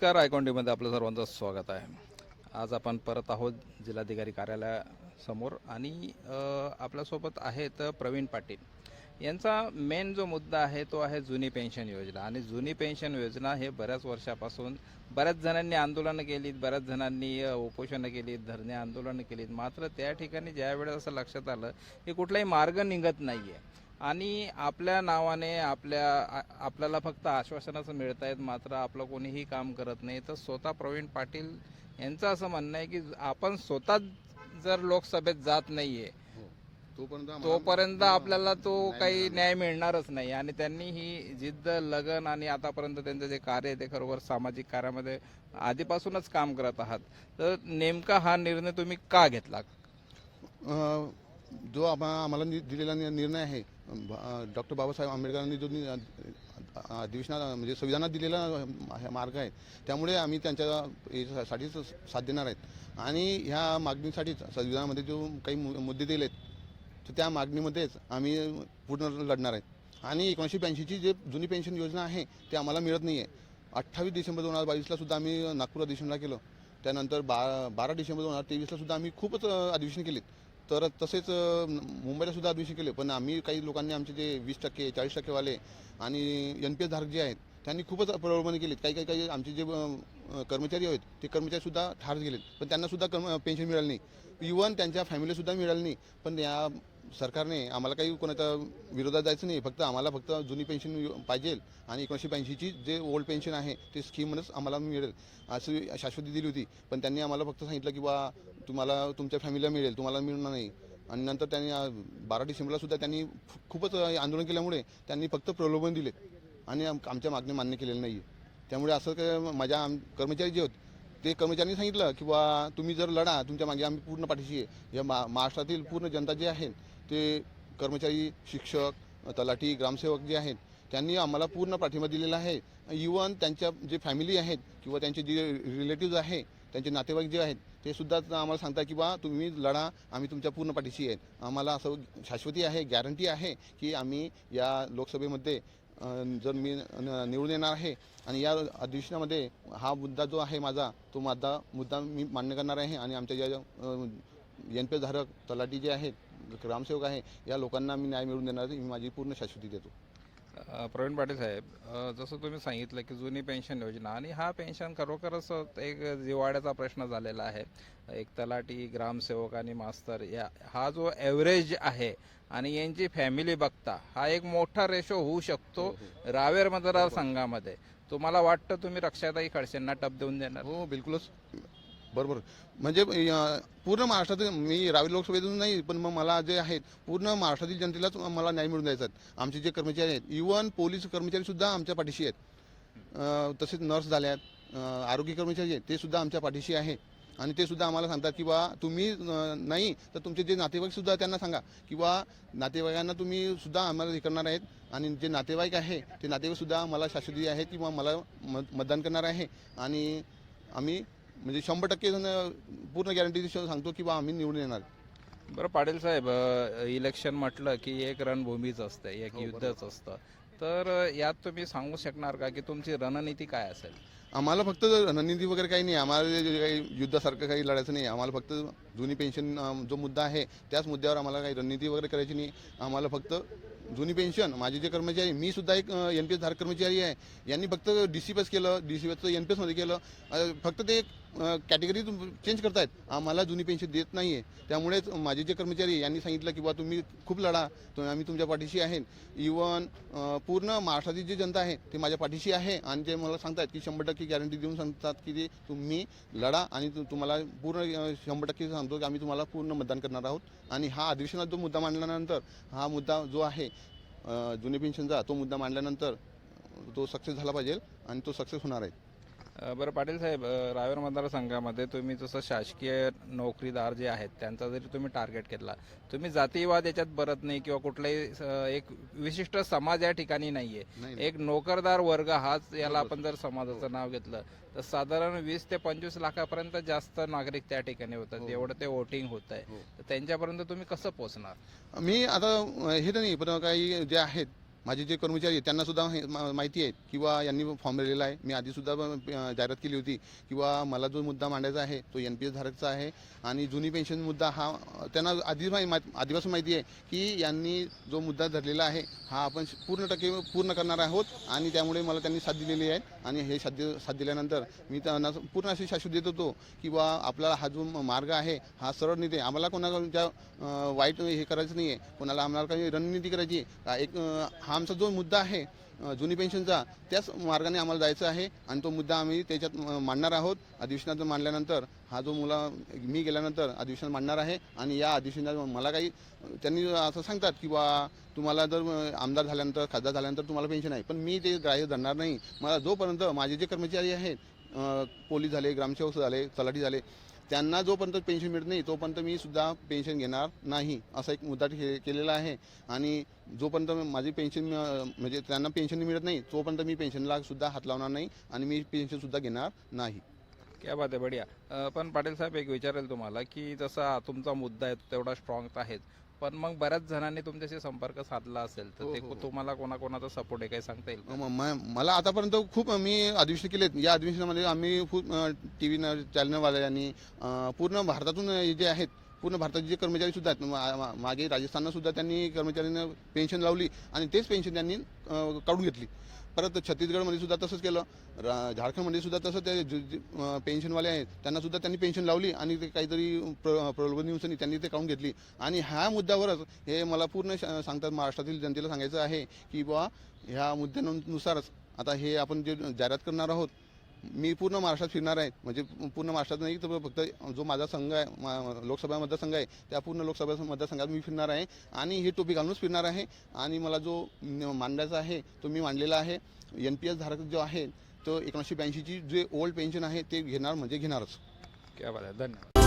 नमस्कार आयकॉन्टीमध्ये आपलं सर्वांचं स्वागत आहे. आज आपण परत आहोत जिल्हाधिकारी कार्यालयासमोर आणि आपल्यासोबत आहेत प्रवीण पाटील. यांचा मेन जो मुद्दा आहे तो आहे जुनी पेन्शन योजना. आणि जुनी पेन्शन योजना हे बऱ्याच वर्षापासून बऱ्याच जणांनी आंदोलनं केलीत बऱ्याच जणांनी उपोषणं केलीत धरणे आंदोलनं केलीत. मात्र त्या ठिकाणी ज्यावेळेस असं लक्षात आलं की कुठलाही मार्ग निघत नाही आहे आणि आपल्या नावाने आपल्या आपल्याला फक्त आश्वासनच मिळत आहेत मात्र आपलं कोणीही काम करत नाही. तर स्वतः प्रवीण पाटील यांचं असं म्हणणं आहे की आपण स्वतः जर लोकसभेत जात नाहीये तोपर्यंत आम्हाला- तोपर्यंत आपल्याला तो काही न्याय मिळणारच नाही. आणि त्यांनी ही जिद्द लगन आणि आतापर्यंत त्यांचं जे कार्य आहे ते खरोखर सामाजिक कार्यामध्ये आधीपासूनच काम करत आहात. तर नेमका हा निर्णय तुम्ही का घेतला? जो आम्हा- आम्हाला दिलेला निर्णय आहे डॉक्टर बाबासाहेब आंबेडकरांनी जो अधिवेशनात म्हणजे संविधानात दिलेला मार्ग आहे त्यामुळे आम्ही त्यांच्या याच्यासाठीच साथ देणार आहेत. आणि ह्या मागणीसाठीच संविधानामध्ये जो काही मु- मुद्दे आहेत तर त्या मागणीमध्येच आम्ही पूर्ण लढणार आहेत आणि एकोणीसशे ब्याऐंशीची जे जुनी पेन्शन योजना आहे ते आम्हाला मिळत नाही आहे अठ्ठावीस डिसेंबर दोन हजार बावीसला सुद्धा आम्ही नागपूर अधिवेशनला केलं त्यानंतर बा बारा डिसेंबर दोन हजार तेवीसला सुद्धा आम्ही खूपच अधिवेशन केलीत. तर तसेच मुंबईला सुद्धा अधिवेशन केले. पण आम्ही काही लोकांनी आमचे जे वीस टक्के चाळीस टक्केवाले आणि एन पी एस धारक जे आहेत त्यांनी खूपच प्रलोभने केलेत. काही काही काही आमचे जे कर्मचारी आहेत ते कर्मचारी सुद्धा ठार गेलेत पण त्यांना सुद्धा कर्म पेन्शन मिळाली नाही. इवन त्यांच्या फॅमिलीसुद्धा मिळाली नाही. पण या सरकारने आम्हाला काही कोणाच्या विरोधात जायचं नाही. फक्त आम्हाला फक्त जुनी पेन्शन पाहिजे आणि एकोणीसशे ब्याऐंशीची जे ओल्ड पेन्शन आहे ते स्कीमच आम्हाला मिळेल अशी शाश्वती दिली होती. पण त्यांनी आम्हाला फक्त सांगितलं की बा तुम्हाला तुमच्या फॅमिलीला मिळेल तुम्हाला मिळणार नाही. आणि नंतर त्यांनी बारा डिसेंबरला सुद्धा त्यांनी खूपच आंदोलन केल्यामुळे त्यांनी फक्त प्रलोभन दिले. आणि आम- आमच्या मागणी मान्य केलेलं नाही त्यामुळे असं काय माझ्या आम कर्मचारी जे होते ते कर्मचाऱ्यांनी सांगितलं की बा तुम्ही जर लढा तुमच्या मागे आम्ही पूर्ण पाठीशी आहे. या मा महाराष्ट्रातील पूर्ण जनता जे आहे ते कर्मचारी शिक्षक तलाठी ग्रामसेवक जे आहेत त्यांनी आम्हाला पूर्ण पाठिंबा दिलेला आहे. इवन त्यांच्या जे फॅमिली आहेत किंवा त्यांचे जे रिलेटिव्ज आहे त्यांचे नातेवाईक जे आहेत ते सुद्धा आम्हाला सांगतात की बा तुम्ही लढा आम्ही तुमच्या पूर्ण पाठीशी आहेत. आम्हाला असं शाश्वती आहे गॅरंटी आहे की आम्ही या लोकसभेमध्ये जर मी न- निवडून येणार आहे आणि या अधिवेशनामध्ये हा मुद्दा जो आहे माझा तो माझा मुद्दा मी मान्य करणार आहे आणि आमच्या ज्या एन पी धारक तलाठी जे आहेत ग्रामसेवक आहे या लोकांना मी न्याय मिळवून देणार. मी माझी पूर्ण शाश्वती देतो. प्रवीण पाटील साहेब जसं तुम्ही सांगितलं की जुनी पेन्शन योजना आणि हा पेन्शन खरोखरच एक जिवाड्याचा प्रश्न झालेला आहे. एक तलाठी ग्रामसेवक आणि मास्तर या हा जो ॲव्हरेज आहे आणि यांची फॅमिली बघता हा एक मोठा रेशो होऊ शकतो रावेर मतदारसंघामध्ये. तुम्हाला वाटतं तुम्ही रक्षाताई खडसेंना टप देऊन देणार? हो बिलकुलच. बरोबर. म्हणजे पूर्ण महाराष्ट्रात मी रावी लोकसभेतून नाही पण मग मला जे आहेत पूर्ण महाराष्ट्रातील जनतेलाच मला न्याय मिळून द्यायचा आमचे जे कर्मचारी आहेत इवन पोलीस कर्मचारी सुद्धा आमच्या पाठीशी आहेत. तसेच नर्स झाल्यात आहेत आरोग्य कर्मचारी आहेत ते सुद्धा आमच्या पाठीशी आहे. आणि ते सुद्धा आम्हाला सांगतात की बा तुम्ही नाही तर तुमचे जे नातेवाईक सुद्धा त्यांना सांगा की बा नातेवाईकांना तुम्ही सुद्धा आम्हाला हे करणार आहेत. आणि जे नातेवाईक आहे ते नातेवाईक सुद्धा मला शाश्वती आहे किंवा मला मत- मतदान करणार आहे. आणि आम्ही म्हणजे शंभर टक्के पूर्ण गॅरंटी सांगतो की बा आम्ही निवडून येणार. बरं पाटील साहेब इलेक्शन म्हटलं की एक रणभूमीच असतं एक हो, युद्धच असतं. तर यात तुम्ही सांगू शकणार का की तुमची रणनीती काय असेल? आम्हाला फक्त रणनीती वगैरे काही नाही. आम्हाला काही युद्धासारखं काही लढायचं नाही. आम्हाला फक्त जुनी पेन्शन जो मुद्दा आहे त्याच मुद्द्यावर आम्हाला काही रणनीती वगैरे करायची नाही. आम्हाला फक्त जुनी पेन्शन माझे जे कर्मचारी मी सुद्धा एक एन पी एस धारक कर्मचारी आहे. यांनी फक्त डी सी पी एस केलं. डी सी पी एसचं एन पी एसमध्ये केलं. फक्त ते कॅटेगरी चेंज करतायत. आम्हाला जुनी पेन्शन देत नाही आहे त्यामुळेच माझे जे कर्मचारी यांनी सांगितलं की बा तुम्ही खूप लढा. तुम्ही आम्ही तुमच्या पाठीशी आहे इवन पूर्ण महाराष्ट्रातील जी जनता आहे ते माझ्या पाठीशी आहे. आणि ते मला सांगतात की शंभर टक्के गॅरंटी देऊन सांगतात की ते तुम्ही लढा आणि तुम्हाला पूर्ण शंभर टक्के सांगतो की आम्ही तुम्हाला पूर्ण मतदान करणार आहोत. आणि हा अधिवेशनात जो मुद्दा मांडल्यानंतर हा मुद्दा जो आहे जुने पेन्शनचा तो मुद्दा मांडल्यानंतर तो सक्सेस झाला पाहिजे आणि तो सक्सेस होणार आहे. बरं पाटील साहेब रावेर मतदारसंघामध्ये तुम्ही जसं शासकीय नोकरीदार जे आहेत त्यांचा जरी तुम्ही टार्गेट केला तुम्ही जातीवाद याच्यात बरत नाही किंवा कुठलाही एक विशिष्ट समाज या ठिकाणी नाहीये. नाही, एक नोकरदार वर्ग हाच याला आपण जर समाजाचं नाव घेतलं तर साधारण वीस ते पंचवीस लाखापर्यंत जास्त नागरिक त्या ठिकाणी होतात. एवढं ते वोटिंग होत आहे हो. तर त्यांच्यापर्यंत तुम्ही कसं पोहोचणार? मी आता हे तर नाही पण काही जे आहेत माझे जे कर्मचारी आहेत त्यांनासुद्धा हे माहिती आहे किंवा यांनी फॉर्म भरलेला आहे मी आधीसुद्धा जाहिरात केली होती किंवा मला जो मुद्दा मांडायचा आहे तो एन पी एस धारकचा आहे आणि जुनी पेन्शन मुद्दा हा त्यांना आधी मा- आधीपासून माहिती आहे की यांनी जो मुद्दा धरलेला आहे हा आपण पूर्ण टक्के पूर्ण करणार आहोत आणि त्यामुळे मला त्यांनी साथ दिलेली आहे आणि हे साथ साथ दिल्यानंतर मी त्यांना पूर्ण अशी शाश्वत देत होतो की बा आपला हा जो मार्ग आहे हा सरळ नीती आहे. आम्हाला कोणाच्या वाईट हे करायचं नाही आहे कोणाला आम्हाला काही रणनीती करायची आहे. का एक हा आमचा जो मुद्दा आहे जुनी पेन्शनचा त्याच मार्गाने आम्हाला जायचं आहे आणि तो मुद्दा आम्ही त्याच्यात मांडणार आहोत. अधिवेशनात मांडल्यानंतर हा जो मुला मी गेल्यानंतर अधिवेशनात मांडणार आहे आणि या अधिवेशनात मला काही त्यांनी असं सांगतात की बा तुम्हाला जर आमदार झाल्यानंतर खासदार झाल्यानंतर तुम्हाला पेन्शन आहे. पण मी ते ग्राह्य धरणार नाही. मला जोपर्यंत माझे जे कर्मचारी आहेत पोलीस झाले ग्रामसेवक झाले तलाठी झाले त्यांना जोपर्यंत पेन्शन मिळत नाही तोपर्यंत मी सुद्धा पेन्शन घेणार नाही असा एक मुद्दा हे केलेला आहे. आणि जोपर्यंत माझी पेन्शन म्हणजे त्यांना पेन्शन मिळत नाही तोपर्यंत मी पेन्शनला सुद्धा हात लावणार नाही आणि मी पेन्शन सुद्धा घेणार नाही. क्या बात आहे बढिया. पण पाटील साहेब एक विचारेल तुम्हाला की जसा तुमचा मुद्दा आहे तेवढा स्ट्रॉंग आहेच. पण मग बऱ्याच जणांनी तुमच्याशी संपर्क साधला असेल तर हो, ते हो, हो. तुम्हाला कोणाकोणाचा सपोर्ट आहे काही सांगता येईल का? म- म- मला आतापर्यंत खूप मी अधिवेशन केलेत या अधिवेशनामध्ये आम्ही खूप टी व्ही चॅनलवाल्यांनी अ, पूर्ण भारतातून हे जे आहेत पूर्ण भारताचे जे कर्मचारी सुद्धा आहेत मा- मा- मागे राजस्थाननं सुद्धा त्यांनी कर्मचाऱ्यांना पेन्शन लावली आणि तेच पेन्शन त्यांनी अ, काढून घेतली परत छत्तीसगडमध्ये सुद्धा तसंच केलं. रा झारखंडमध्ये सुद्धा तसं ते जे- जे, पेन्शनवाले आहेत त्यांना सुद्धा त्यांनी पेन्शन लावली आणि ते काहीतरी प्र प्रलोभन दिवसांनी त्यांनी ते काढून घेतली. आणि ह्या मुद्द्यावरच हे मला पूर्ण श- सांगतात महाराष्ट्रातील जनतेला सांगायचं आहे की बुवा ह्या मुद्द्यानुसारच आता हे आपण जे जाहिरात करणार आहोत मी पूर्ण महाराष्ट्रात फिरणार आहे. म्हणजे पूर्ण महाराष्ट्रात नाही तर फक्त जो माझा संघ आहे मा- लोकसभा मतदारसंघ आहे त्या पूर्ण लोकसभा मतदारसंघात मी फिरणार आहे. आणि ही टोपी घालूनच फिरणार आहे. आणि मला जो मांडायचा आहे तो मी मांडलेला आहे. एन पी एस धारक जो आहे तो एकोणीसशे ब्याऐंशीची जे ओल्ड पेन्शन आहे ते घेणार म्हणजे घेणारच. क्या बात आहे. धन्यवाद.